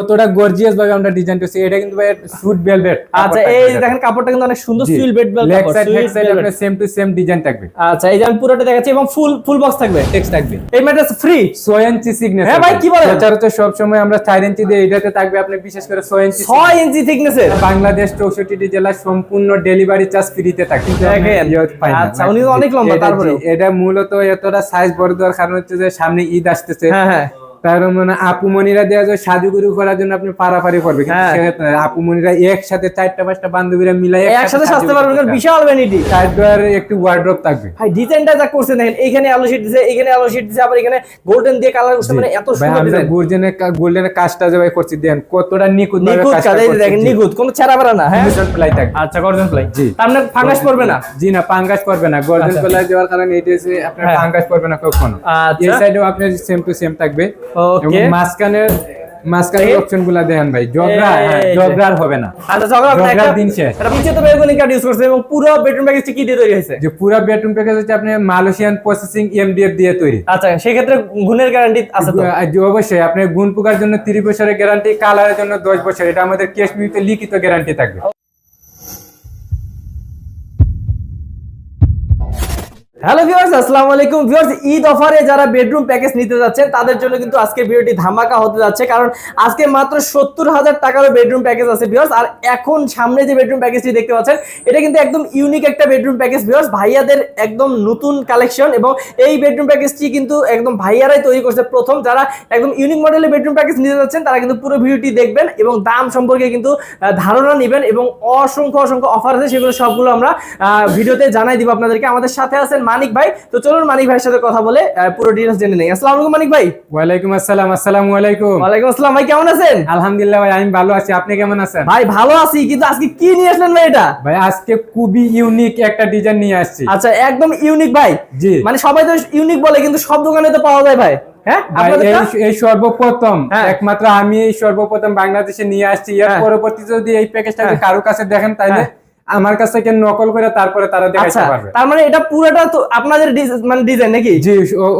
কতটা গর্জিয়াস ভাবে আমরা ডিজাইন করছি এটা কিন্তু ভাই সুট ভেলভেট আচ্ছা এই দেখেন কাপড়টা কিন্তু অনেক সুন্দর সুইল bed bell leg side head side আপনার সেম টু সেম ডিজাইন থাকবে। আচ্ছা এই যে আমি পুরোটা দেখাচ্ছি এবং ফুল ফুল বক্স থাকবে। টেক্সট থাকবে। এই ম্যাট্রেস ফ্রি 6 ইঞ্চি সিগনেচার হ্যাঁ ভাই, কি বলেন? সচরাচর সব সময় আমরা 4 ইঞ্চি দিয়ে এটাতে থাকবে আপনি বিশেষ করে 6 ইঞ্চি 6 ইঞ্চি থিকনেসের বাংলাদেশ 64টি জেলা সম্পূর্ণ ডেলিভারি চার্জ ফ্রিতে থাকে। কিন্তু দেখেন। ইয়ে। আচ্ছা, উনি অনেক লম্বা এটা- তারপরেও। এটা মূলত এতটা সাইজ বড় দেওয়ার কারণ হচ্ছে যে সামনে ঈদ আসতেছে। হ্যাঁ হ্যাঁ। তার মানে আপু মনিরা দেওয়া যায় সাজুগুরু করার জন্য আপনি পারাপারি করবে। হ্যাঁ। সেক্ষেত্রে আপু একসাথে চারটা পাঁচটা বান্ধবীরা মিলাই একসাথে সাজতে কারণ বিশাল ভ্যানিটি চার একটু ওয়ার্ড্রপ থাকবে। ভাই ডিজাইনটা যা করছেন দেখেন এইখানে আলো শিট দিছে এইখানে আলো শিট দিছে আবার এখানে গোল্ডেন দিয়ে কালার করছে মানে এত সুন্দর ডিজাইন গোল্ডেনের গোল্ডেনের কাজটা যে ভাই করছি কতটা নিখুঁত ভাবে নিখুঁত কাজ দেখেন নিখুঁত কোনো ছেঁড়া না হ্যাঁ? গর্জন প্লাই থাকবে। আচ্ছা গর্জন ফ্লাই জি। আপনার ফাঙ্গাস পড়বে না? জি না পাঙ্গাস করবে না। গর্জন আচ্ছা। প্লাই দেওয়ার কারণে এটা আপনার হ্যাঁ। পাঙ্গাস করবে না কখনো। আচ্ছা। এই সাইডেও আপনার সেম টু সেম থাকবে। ওকে এবং মাঝখানের মাঝখানের এই- অপশনগুলা দেখেন ভাই জগরা হ্যাঁ, জগরা হবে না। আচ্ছা আপনার ঝগড়ার একটা দিন শেষ। এটা নিচে তো বেগুনি কার্ড ইউজ করছে এবং পুরো বেডরুম প্যাকেজটি কি দিয়ে তৈরি হয়েছে? যে পুরো বেডরুম প্যাকেজ হচ্ছে আপনি মালয়েশিয়ান প্রসেসিং এমডিএফ দিয়ে তৈরি। আচ্ছা সেই ক্ষেত্রে গুণের গ্যারান্টি আছে তো? অবশ্যই আপনি গুণ পোকার জন্য তিরিশ বছরের গ্যারান্টি কালারের জন্য দশ বছর এটা আমাদের কেস মিউতে লিখিত গ্যারান্টি থাকবে। হ্যালো ভিউয়ার্স আসসালামু আলাইকুম। ভিউয়ার্স ঈদ অফারে যারা বেডরুম প্যাকেজ নিতে যাচ্ছেন, তাদের জন্য কিন্তু আজকে ভিডিওটি ধামাকা হতে যাচ্ছে। কারণ আজকে মাত্র সত্তর হাজার টাকারও বেডরুম প্যাকেজ আছে ভিউয়ার্স আর এখন সামনে যে বেডরুম প্যাকেজটি দেখতে পাচ্ছেন, এটা কিন্তু একদম ইউনিক একটা বেডরুম প্যাকেজ ভিউয়ার্স ভাইয়াদের একদম নতুন কালেকশন এবং এই বেডরুম প্যাকেজটি কিন্তু একদম ভাইয়ারাই তৈরি করছে প্রথম। যারা একদম ইউনিক মডেলের বেডরুম প্যাকেজ নিতে যাচ্ছেন, তারা কিন্তু পুরো ভিডিওটি দেখবেন এবং দাম সম্পর্কে কিন্তু ধারণা নেবেন এবং অসংখ্য অসংখ্য অফার আছে, সেগুলো সবগুলো আমরা ভিডিওতে জানাই দিব আপনাদেরকে। আমাদের সাথে আছেন মানিক ভাই। তো চলুন মানিক ভাইয়ের সাথে কথা বলে পুরো ডিটেলস জেনে নেই। আসসালামু আলাইকুম মানিক ভাই। ওয়ালাইকুম আসসালাম আসসালামু আলাইকুম। ওয়ালাইকুম আসসালাম ভাই কেমন আছেন? আলহামদুলিল্লাহ ভাই আমি ভালো আছি। আপনি কেমন আছেন? ভাই ভালো আছি কিন্তু আজকে কি নিয়ে আসলেন ভাই এটা? ভাই আজকে খুবই ইউনিক একটা ডিজাইন নিয়ে আসছি। আচ্ছা একদম ইউনিক ভাই। জি। মানে সবাই তো ইউনিক বলে কিন্তু সব দোকানে তো পাওয়া যায় ভাই। হ্যাঁ? এই এই সর্বপ্রথম হ্যাঁ। একমাত্র আমি এই সর্বপ্রথম বাংলাদেশে নিয়ে আসছি। এর। পরবর্তী যদি এই প্যাকেজটা। কারও কাছে দেখেন তাহলে হ্যাঁ। আমার কাছ থেকে নকল করে তারপরে তারা আচ্ছা দেখাইতে পারবে। তার মানে এটা পুরোটা তো আপনাদের মানে ডিজাইন নাকি? জি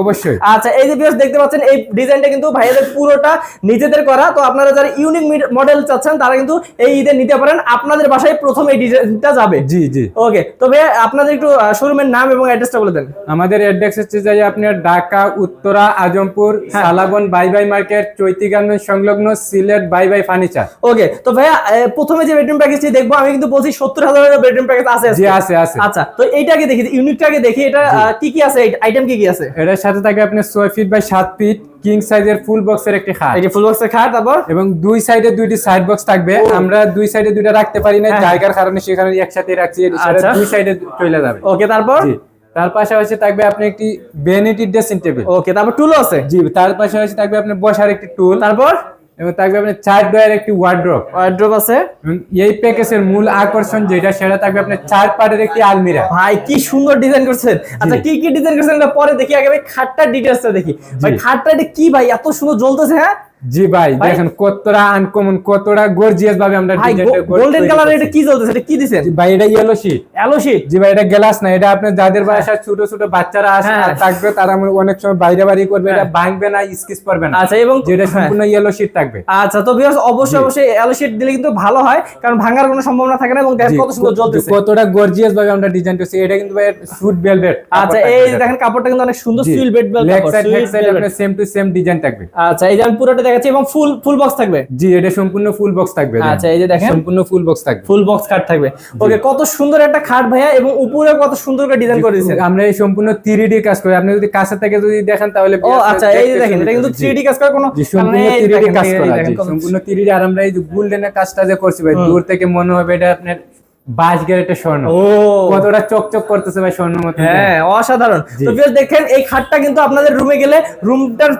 অবশ্যই। আচ্ছা এই যে ভিউয়ার্স দেখতে পাচ্ছেন এই ডিজাইনটা কিন্তু ভাইয়াদের পুরোটা নিজেদের করা। তো আপনারা যারা ইউনিক মডেল চাচ্ছেন তারা কিন্তু এই ঈদে নিতে পারেন। আপনাদের বাসায় প্রথম এই ডিজাইনটা যাবে। জি জি। ওকে তবে আপনাদের একটু শোরুমের নাম এবং অ্যাড্রেসটা বলে দেন। আমাদের অ্যাড্রেস হচ্ছে যে আপনার ঢাকা উত্তরা আজমপুর হ্যাঁ। সালাবন buy buy market Chaiti garment সংলগ্ন Sylhet buy buy furniture. Okay তো ভাইয়া প্রথমে যে বেডরুম প্যাকেজটি দেখব আমি কিন্তু বলছি সত্তর হাজারের বেডরুম প্যাকেজ আছে জি আছে আছে। আচ্ছা তো এইটাকে দেখি ইউনিকটাকে দেখি এটা কি কি আছে? আইটেম কি কি আছে? এটার সাথে থাকে আপনার ছয় ফিট বাই সাত ফিট কিং সাইজের ফুল বক্সের একটি খাট। এই ফুল বক্সের খাট তারপর? এবং দুই সাইডে দুইটি সাইড বক্স থাকবে। আমরা দুই সাইডে দুইটা রাখতে পারি না হ্যাঁ। জায়গার কারণে সেখানে একসাথে রাখছি আচ্ছা। দুই সাইডে চলে যাবে। ওকে তারপর? তার পাশাপাশি থাকবে আপনি একটি ভ্যানিটি ড্রেসিং টেবিল ওকে তারপর টুলও আছে? জি তার পাশাপাশি থাকবে আপনার বসার একটি টুল তারপর? এবং থাকবে আপনার চার ডয়ের একটি ওয়ার্ড্রপ ওয়ার্ড্রপ আছে। এই প্যাকেজের মূল আকর্ষণ যেটা সেটা থাকবে আপনার চার পাটের একটি আলমিরা। ভাই কি সুন্দর ডিজাইন করছেন। আচ্ছা কি কি ডিজাইন করছেন? পরে দেখি আগে ভাই খাটটার ডিটেইলসটা দেখি। ভাই খাটটা এটা কি ভাই? এত সুন্দর জ্বলতেছে হ্যাঁ? জি ভাই দেখেন কতটা আনকমন কতটা গর্জিয়াস ভাবে আমরা গোল্ডেন কালার এটা কি জ্বলতেছে? এটা কি দিছেন? ভাই এটা ইয়েলো শীট অ্যালো শীট জি ভাই এটা গ্লাস না এটা আপনার যাদের বাসায় ছোট ছোট বাচ্চারা আসে হ্যাঁ। থাকবে তারা অনেক সময় বাইরে বাড়ি করবে এটা ভাঙবে না স্কিচ করবে না। আচ্ছা এবং যেটা হ্যাঁ। সম্পূর্ণ ইয়েলো শীট থাকবে। আচ্ছা তো ভিউয়ার্স অবশ্যই অবশ্যই অ্যালো শীট দিলে কিন্তু ভালো হয় কারণ ভাঙার কোনো সম্ভাবনা থাকে না এবং দেখেন কত সুন্দর জ্বলতেছে। কতটা গর্জিয়াস ভাবে আমরা ডিজাইন করছি এটা কিন্তু ভাই সুট ভেলভেট আচ্ছা এই দেখেন কাপড়টা কিন্তু অনেক সুন্দর সুইল বেল লেগ কাপড় side head side bell same to same design থাকবে। আচ্ছা এই যে আমি পুরোটা দেখাচ্ছি এবং ফুল ফুল বক্স থাকবে? জি এটা সম্পূর্ণ ফুল বক্স থাকবে আচ্ছা, এই যে দেখেন। সম্পূর্ণ ফুল বক্স থাকবে। ফুল বক্স খাট থাকবে। ওকে কত সুন্দর একটা খাট ভাইয়া এবং উপরে কত সুন্দর করে ডিজাইন করে দিয়েছেন। আমরা এই সম্পূর্ণ 3D কাজ করি। আপনি যদি কাছে থেকে যদি দেখেন তাহলে ও আচ্ছা এই যে দেখেন এটা কিন্তু 3D কাজ করা কোনো সম্পূর্ণ মানে 3D কাজ করা সম্পূর্ণ 3D আর আমরা এই যে গোল্ডেনের কাজটা যে করছি ভাই দূর থেকে মনে হবে এটা আপনার 22 গ্যারেটের স্বর্ণ। ও। কতটা চকচক করতেছে ভাই স্বর্ণ মতো হ্যাঁ অসাধারণ। তো দেখেন এই খাটটা কিন্তু আপনাদের রুমে গেলে রুমটার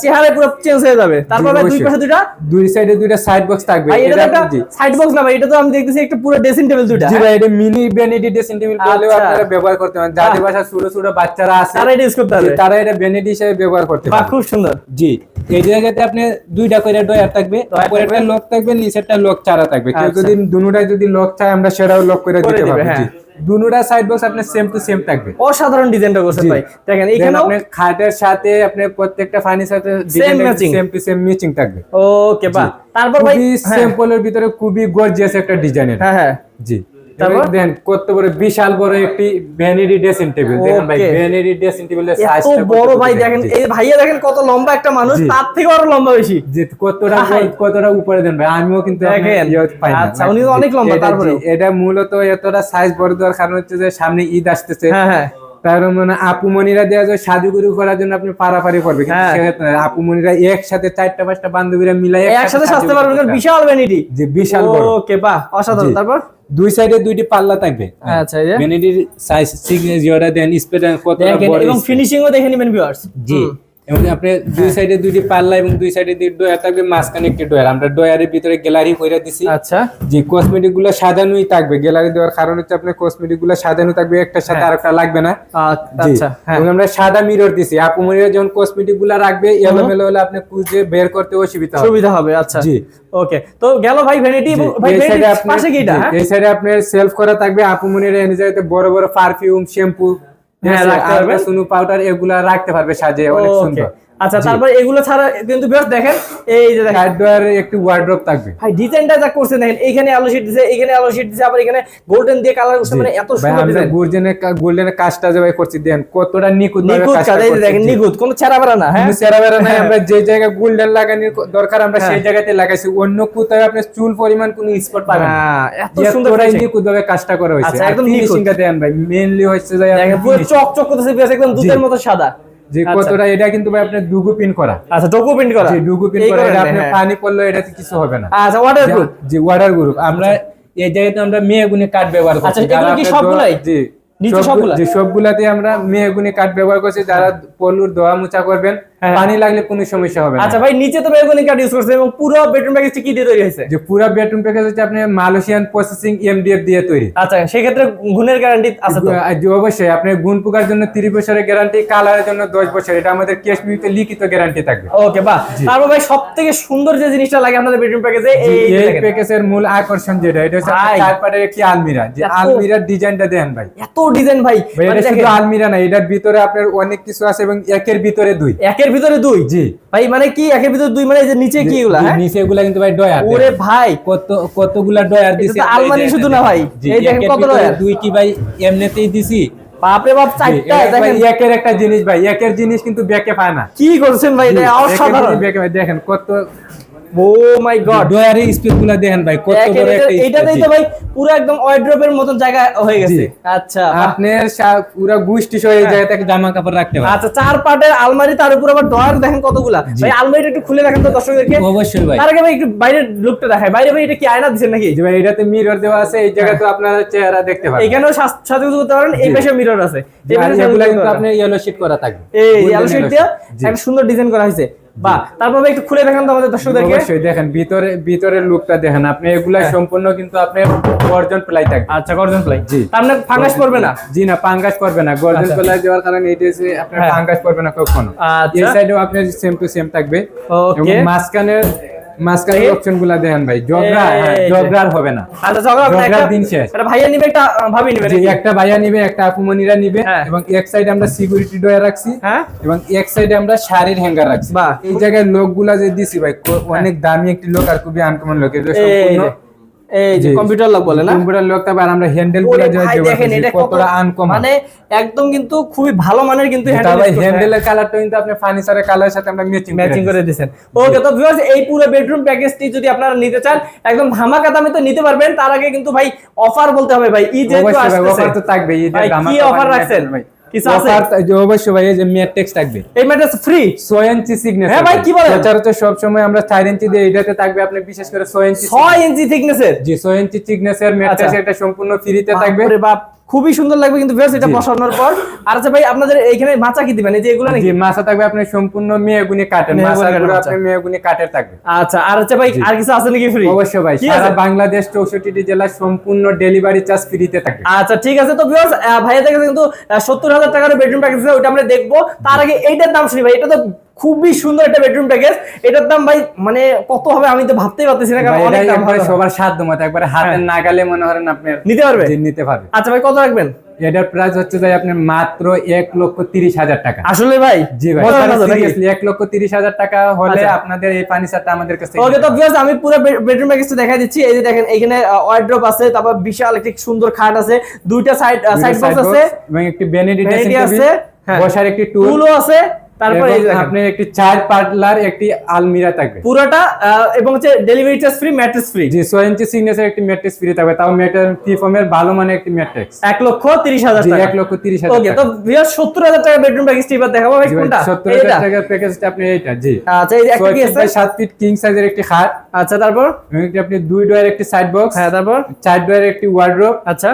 চেহারা পুরো চেঞ্জ হয়ে যাবে। তারপর ভাই দুই পাশে দুইটা? দুই সাইডে দুইটা সাইড বক্স থাকবে। ভাই এটা একটা সাইড বক্স না ভাই এটা তো আমি দেখতেছি একটা পুরো ড্রেসিং টেবিল দুইটা। জি ভাই এটা মিনি ভ্যানিটি ড্রেসিং টেবিল বলেও। আপনারা ব্যবহার করতে পারেন। যাদের ছোট ছোট বাচ্চারা আছে তারা এটা ইউজ করতে জি, তারা এটা ভ্যানিটি হিসেবে ব্যবহার করতে পারে খুব সুন্দর। জি। এই জায়গাতে আপনি দুইটা করে ডয়ার থাকবে উপরেরটা লক থাকবে নিচেরটা লক চারা থাকবে। কেউ আচ্ছা। যদি দুনুটাই যদি লক চায় আমরা সেটাও লক করে দিতে পারব। দুনুটা সাইড বক্স আপনার সেম টু সেম থাকবে। অসাধারণ ডিজাইনটা করছেন। ভাই। দেখেন Then এখানেও আপনার খাটের সাথে আপনার প্রত্যেকটা ফার্নিচারে। সেম টু সেম ম্যাচিং থাকবে। ওকে বা তারপর ভাই খুবই হ্যাঁ, ভিতরে খুবই গর্জিয়াস একটা ডিজাইনের হ্যাঁ হ্যাঁ। জি। তারপর? তারপর দেন কত বড় বিশাল বড় একটি ভ্যানিটি ড্রেসিং টেবিল দেখেন ভাই. ভ্যানিটি ড্রেসিং টেবিলের এত বড় ভাই দেখেন। এই ভাইয়া দেখেন কত লম্বা একটা মানুষ তার থেকে আরও লম্বা বেশি। যে কতটা উপরে দেন ভাই আমিও কিন্তু দেখেন। আচ্ছা, উনি অনেক লম্বা, এটা- এটা মূলত এতটা সাইজ বড় দেওয়ার কারণ হচ্ছে যে সামনে ঈদ আসতেছে। হ্যাঁ হ্যাঁ। তার মানে আপু মনিরা দেওয়া যায় সাজুগুরু করার জন্য আপনি পারাপারি করবে। হ্যাঁ। সেক্ষেত্রে না। আপু মনিরা একসাথে চারটা পাঁচটা বান্ধবীরা মিলাই একসাথে সাজতে বিশাল ভ্যানিটি। যে বিশাল বড়। ওকে বাহ অসাধারণ। তারপর? দুই সাইডে দুইটি পাল্লা থাকবে। আচ্ছা, এই ভ্যানিটির সাইজ দেন স্পেড কত বড় এবং ফিনিশিংও দেখে নেবেন ভিউয়ার্স জি। এবং আপনি দুই সাইডে দুইটি পাল্লা এবং দুই সাইডে দুই ডয়ার থাকবে মাঝখানে একটি ডয়ার। আমরা ডয়ারের ভিতরে গ্যালারি কইরা দিছি। আচ্ছা। যে কসমেটিকগুলো সাজানোই থাকবে। গ্যালারি দেওয়ার কারণ হচ্ছে আপনার কসমেটিকগুলো সাজানো থাকবে একটার সাথে আরেকটা লাগবে না। আচ্ছা হ্যাঁ। এবং আমরা সাদা মিরর দিছি। আপু মনিরা যখন কসমেটিকগুলো রাখবে এলোমেলো হলে আপনি খুঁজে বের করতে অসুবিধা হবে। সুবিধা হবে আচ্ছা। জি। ওকে। তো গেল ভাই ভ্যানিটি ভাই এই ভ্যানিটি পাশে কি এটা হ্যাঁ? এই সাইডে আপনার সেলফ করা থাকবে আপু মনিরা এনে যাইতে বড় বড় পারফিউম শ্যাম্পু হ্যাঁ, রাখতে পারবে। সুনু পাউডার এগুলা রাখতে পারবে সাজে অনেক সুন্দর। আচ্ছা তারপর এগুলো ছাড়া কিন্তু ভিউয়ার্স দেখেন এই যে দেখেন। ডয়ারে একটি ওয়ার্ড্রপ থাকবে। ভাই ডিজাইনটা যা করছেন দেখেন এইখানে আলো শিট দিছে এইখানে আলো শিট দিছে আবার এখানে গোল্ডেন দিয়ে কালার করছে মানে এত সুন্দর ডিজাইন গোল্ডেনের গোল্ডেনের কাজটা যে ভাই করছি দেন কতটা নিখুঁত ভাবে কাজ করছি, দেখেন নিখুঁত কোনো না হ্যাঁ? সেরাবেরা নাই আমরা যে জায়গায় গোল্ডেন লাগানোর দরকার আমরা সেই হ্যাঁ। জায়গাতে লাগাইছি। অন্য কোথাও আপনি চুল পরিমাণ কোনো স্পট পাবেন না। হ্যাঁ, এত সুন্দর নিখুঁত ভাবে কাজটা করা হয়েছে। আচ্ছা, একদম নিখুঁত। ফিনিশিংটা দেন ভাই মেইনলি হচ্ছে যে পুরো finishing। চক চক করতেছে বিয়াস একদম দুধের মতো সাদা। যে আচ্ছা। কতটা এটা কিন্তু ভাই ডুগু পিন করা আচ্ছা ডুগু পিন করা যে ডুগু পিন করা এটা আপনি হ্যাঁ। পানি পড়লে এটাতে কিছু হবে না আচ্ছা ওয়াটার গ্রুপ যে ওয়াটার গ্রুপ আমরা এই জায়গাতে আমরা মেয়েগুনি কাঠ ব্যবহার করছি আচ্ছা, এগুলো কি সবগুলাই? জি নিচে সবগুলা? যে সবগুলাতে আমরা মেয়েগুনি কাঠ ব্যবহার করছি যারা পলুর দোয়া মোছা করবেন। পানি লাগলে কোনো সমস্যা হবে আচ্ছা ভাই নিচে তো বেগুনি কার্ড ইউজ করছে এবং পুরো বেডরুম প্যাকেজটা কি দিয়ে তৈরি হয়েছে? যে পুরো বেডরুম প্যাকেজ হচ্ছে আপনি মালয়েশিয়ান প্রসেসিং এমডিএফ দিয়ে তৈরি। আচ্ছা সেক্ষেত্রে গুণের গ্যারান্টি আছে তো? যে অবশ্যই। আপনি গুণ পোকার জন্য 30 বছরের গ্যারান্টি কালারের জন্য 10 বছর এটা আমাদের কেস মিউতে লিখিত গ্যারান্টি থাকবে। ওকে বাহ। তারপর ভাই সব থেকে সুন্দর যে জিনিসটা লাগে আমাদের বেডরুম প্যাকেজে এই। প্যাকেজের মূল আকর্ষণ যেটা এটা হচ্ছে চার পাটের একটি আলমিরা। যে আলমিরার ডিজাইনটা দেন ভাই। এত ডিজাইন ভাই। ভাই মানে এটা শুধু আলমিরা না এটার ভিতরে আপনার অনেক কিছু আছে এবং একের ভিতরে দুই। একের ভিতরে দুই? জি। ভাই মানে কি একের ভিতরে দুই? মানে এই যে নিচে কি এগুলা হ্যাঁ? নিচে এগুলা কিন্তু ভাই ডয়ার ওরে ভাই। কত কতগুলা ডয়ার দিছে? এটা আলমারি শুধু না ভাই, এই দেখেন কত ডয়ার। দুই কি ভাই এমনিতেই দিছি? বাপরে বাপ চারটা দেখেন। একের একটা জিনিস ভাই একের জিনিস কিন্তু ব্যাকে পায় না। কি করছেন ভাই অসাধারণ। ব্যাকে ভাই দেখেন কত ও মাই গড ডয়ারের স্পেসগুলা দেখেন ভাই কত বড় একটা এইটাতেই তো ভাই পুরো একদম ওয়ার্ড্রপের মতন জায়গা হয়ে গেছে। আচ্ছা। আপনার পুরা গুষ্টি সহ এই জায়গা থেকে জামা কাপড় রাখতে পারেন। আচ্ছা চার পাটের আলমারি তার উপর আবার ডয়ার দেখেন কতগুলা। ভাই আলমারিটা একটু খুলে দেখেন তো দর্শকদেরকে। অবশ্যই ভাই। তার আগে ভাই একটু বাইরের লুকটা দেখায় বাইরে ভাই এটা কি আয়না দিচ্ছেন নাকি? জি ভাই এটাতে মিরর দেওয়া আছে এই জায়গায় তো আপনারা চেহারা দেখতে পাবেন এখানেও সাজ- করতে পারেন এই পাশে মিরর আছে। এই পাশে কিন্তু পারেন। আপনার ইয়েলো শীট করা থাকবে। এই Golden আলো দিয়ে একটা সুন্দর ডিজাইন করা হয়েছে। বাহ তারপরে একটু খুলে দেখান তো আমাদের দর্শকদেরকে। অবশ্যই দেখেন ভিতরে ভিতরের লুকটা দেখেন। আপনি এগুলা হ্যাঁ। সম্পূর্ণ কিন্তু আপনি গর্জন প্লাই থাকবে। আচ্ছা গর্জন প্লাই। জি। মানে ফাঙ্গাস পড়বে না? জি না ফাঙ্গাস করবে না। গর্জন আচ্ছা। প্লাই দেওয়ার কারণে এটা হচ্ছে আপনার ফাঙ্গাস পাঙ্গাস করবে না কখনো। আচ্ছা। এই সাইডেও আপনার সেম টু সেম থাকবে। ওকে। এবং মাঝখানের অপশনগুলো দেন ভাই। জগরা হ্যাঁ। জগরার হবে না। আচ্ছা জগরা আপনি একটা দিন শেষ। এটা ভাইয়া নিবে একটা ভাবি নিবে জি একটা ভাইয়া নিবে একটা আপুমনিরা নিবে হ্যাঁ। এবং এক সাইডে আমরা সিকিউরিটি ডয়ার রাখছি হ্যাঁ। এবং এক সাইডে আমরা শাড়ির হ্যাঙ্গার রাখছি। এই জায়গায় লোকগুলা যে দিছি ভাই অনেক দামি একটি লোক আর খুবই আনকমন লোক। এটা সম্পূর্ণ এই যে কম্পিউটার লক বলে না? কম্পিউটার লোক তারপর আমরা হ্যান্ডেল ওরে গুলা ভাই দেখেন এটা কতটা আনকমন মানে একদম কিন্তু খুবই ভালো মানের কিন্তু হ্যান্ডেল ভাই হ্যান্ডেলের কালারটা কিন্তু আপনি ফার্নিচারের কালারের সাথে আমরা ম্যাচিং ম্যাচিং করে দিয়েছেন ওকে তো ভিউয়ার্স এই পুরো বেডরুম প্যাকেজটি যদি আপনারা নিতে চান একম ধামাকা দামে তো নিতে পারবেন তার আগে কিন্তু ভাই অফার বলতে হবে ভাই ঈদ যেহেতু অবশ্যই ভাই অফার তো থাকবে ভাই, কি offer রাখছেন? কিছু আছে? অবশ্যই ভাই এই যে ম্যাট্রিক্স থাকবে এই ফ্রি 6 ইঞ্চি সিগনেচার হ্যাঁ ভাই, কি বলেন? সচরাচর সব সময় আমরা 4 ইঞ্চি দিয়ে এটাতে থাকবে আপনি বিশেষ করে 6 ইঞ্চি 6 ইঞ্চি থিকনেসের জি 6 ইঞ্চি ম্যাট্রিক্স। এটা সম্পূর্ণ ফ্রিতে থাকবে বাপ খুবই সুন্দর লাগবে কিন্তু ভিউয়ার্স এটা। বসানোর পর। আর আচ্ছা ভাই আপনাদের এইখানে মাচা কি দিবেন? এই যে এগুলো নাকি? মাছা থাকবে আপনার সম্পূর্ণ মেয়েগুনি মাছাগুলো কাঠের আপনি মেয়েগুনি কাঠের থাকবে। আচ্ছা আর আচ্ছা ভাই আর কিছু আছে নাকি ফ্রি অবশ্যই ভাই সারা? বাংলাদেশ চৌষট্টি জেলা সম্পূর্ণ ডেলিভারি চার্জ ফ্রিতে থাকবে আচ্ছা ঠিক আছে। তো ভিউয়ার্স ভাইয়া থেকে কিন্তু সত্তর হাজার টাকার বেডরুম প্যাকেজ ওটা আমরা দেখব। তার আগে এইটার দাম শুনি ভাই এটা তো খুবই সুন্দর একটা বেডরুম প্যাকেজ এটার দাম ভাই মানে কত হবে আমি তো ভাবতেই পারতেছি না কারণ অনেক দাম হবে। সবার সাধ্য মতো একবারে হাতের নাগালে মনে করেন আপনি নিতে পারবে? নিতে পারবে। আচ্ছা ভাই কত রাখবেন? এটার প্রাইস হচ্ছে যে আপনার মাত্র এক লক্ষ তিরিশ হাজার টাকা। আসলে ভাই জি ভাই এক লক্ষ তিরিশ হাজার টাকা হলে আচ্ছা। আপনাদের এই ফার্নিচারটা আমাদের কাছে ওকে তো ভিউয়ার্স আমি পুরো বেডরুম প্যাকেজটা দেখাই দিচ্ছি। এই যে দেখেন এখানে ওয়ার্ড্রপ আছে তারপর বিশাল একটি সুন্দর খাট আছে। দুইটা সাইড সাইড বক্স আছে। এবং একটি Vanity আছে, হ্যাঁ। বসার একটি টুল টুলও আছে। তারপর একটি চার পার্লার একটি আলমিরা থাকবে। পুরোটা এবং হচ্ছে delivery charge free mattress free জি ছয় ইঞ্চি সিগনেচার একটি ম্যাট্রেস ফ্রি থাকবে। তাও ফর্মের ভালো মানের একটি ম্যাট্রেক্স এক লক্ষ তিরিশ হাজার টাকা। এক লক্ষ তিরিশ হাজার ওকে তো ভিউয়ার্স সত্তর হাজার টাকা বেডরুম প্যাকেজটি এবার দেখাবো ভাই কোনটা? সত্তর হাজার টাকার প্যাকেজটা আপনি এইটা জি। আচ্ছা এই একটা কি আছে? সাত ফিট কিং সাইজের একটি খাট। আচ্ছা তারপর? আপনি দুই ডোয়ার একটি সাইড বক্স হ্যাঁ তারপর? চার ডোয়ার একটি ওয়ার্ড্রোব আচ্ছা।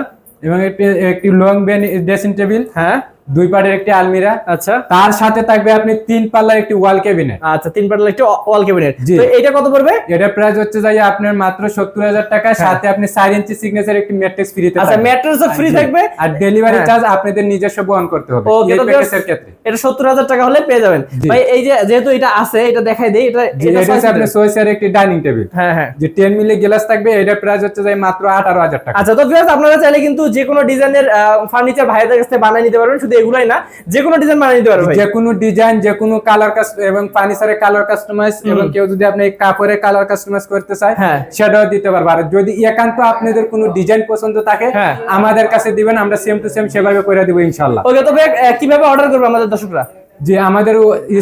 এবং একটি একটি লং বেন ড্রেসিং টেবিল হ্যাঁ। দুই পাটের একটি আলমিরা। আচ্ছা। তার সাথে থাকবে আপনি তিন পাল্লার একটি ওয়াল ক্যাবিনেট। আচ্ছা তিন পাটলা একটু ওয়াল ক্যাবিনেট। তো এইটা কত পড়বে? এটা প্রাইস হচ্ছে যাই আপনার মাত্র সত্তর হাজার টাকা। সাথে আপনি চার ইঞ্চি সিগনেচার একটি ম্যাট্রিক্স ফ্রিতে হ্যাঁ। আচ্ছা ম্যাট্রেসও ফ্রি থাকবে। আর ডেলিভারি হ্যাঁ। চার্জ আপনাদের নিজস্ব বহন করতে হবে। এই প্যাকেজের ক্ষেত্রে। এটা সত্তর হাজার টাকা হলে পেয়ে যাবেন। ভাই এই যে যেহেতু এটা আছে এটা দেখাই দেই এটা এটা এটা হচ্ছে size আপনার একটি ডাইনিং টেবিল হ্যাঁ হ্যাঁ। যে টেন মিলি গ্লাস থাকবে এটা প্রাইস হচ্ছে যাই মাত্র আঠারো হাজার টাকা। আচ্ছা তো ভিউয়ার্স আপনারা চাইলে কিন্তু যে কোনো ডিজাইনের ফার্নিচার ভাইদের কাছ বানিয়ে নিতে পারবেন। শুধু এগুলাই না যে কোনো ডিজাইন বানিয়ে নিতে পারবে যে কোনো ডিজাইন যে কোনো কালার এবং ফার্নিচারের কালার কাস্টমাইজ এবং কেউ যদি আপনি কাপড়ের কালার কাস্টমাইজ করতে চায় হ্যাঁ। সেটাও দিতে পারবে আর যদি একান্ত আপনাদের কোনো ডিজাইন পছন্দ থাকে হ্যাঁ। আমাদের কাছে দিবেন আমরা সেম টু সেম সেভাবে করে দিব ইনশাল্লাহ ওকে তো ভাই কীভাবে অর্ডার করবে আমাদের দর্শকরা যে আমাদের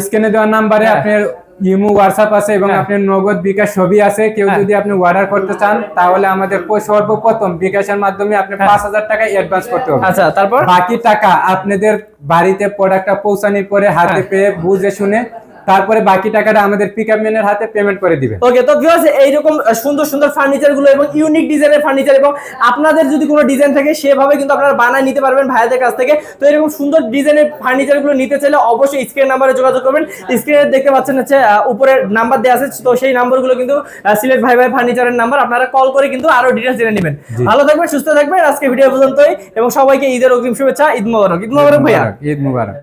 স্ক্রিনে দেওয়া নাম্বারে হ্যাঁ। আপনার ইমো হোয়াটসঅ্যাপ আছে এবং হ্যাঁ। আপনার নগদ বিকাশ ছবি আছে কেউ হ্যাঁ। যদি আপনি অর্ডার করতে চান তাহলে আমাদের সর্বপ্রথম বিকাশের মাধ্যমে আপনি পাঁচ হাজার টাকা অ্যাডভান্স করতে হবে হ্যাঁ। আচ্ছা তারপর বাকি টাকা আপনাদের বাড়িতে প্রোডাক্টটা পৌঁছানোর পরে হাতে হ্যাঁ। পেয়ে বুঝে শুনে তারপরে বাকি টাকাটা আমাদের পিক আপ ম্যানের হাতে পেমেন্ট করে দিবেন ওকে তো ভিউয়ার্স এইরকম সুন্দর সুন্দর ফার্নিচারগুলো এবং ইউনিক ডিজাইনের ফার্নিচার এবং আপনাদের যদি কোনো ডিজাইন থাকে সেভাবে কিন্তু আপনারা বানায় নিতে পারবেন ভাইয়াদের কাছ থেকে। তো এরকম সুন্দর ডিজাইনের ফার্নিচারগুলো নিতে চাইলে অবশ্যই স্ক্রিন নাম্বারে যোগাযোগ করবেন। স্ক্রিনে দেখতে পাচ্ছেন হচ্ছে উপরে নাম্বার দেওয়া আছে তো সেই নাম্বারগুলো কিন্তু আহ, সিলেট ভাই ভাই ফার্নিচারের নাম্বার আপনারা কল করে কিন্তু আরও ডিটেলস জেনে নেবেন। ভালো থাকবেন সুস্থ থাকবেন আজকে ভিডিও পর্যন্তই। এবং সবাইকে ঈদের অগ্রিম শুভেচ্ছা ঈদ মোবারক। ঈদ মোবারক ভাইয়া। ঈদ মুবারক।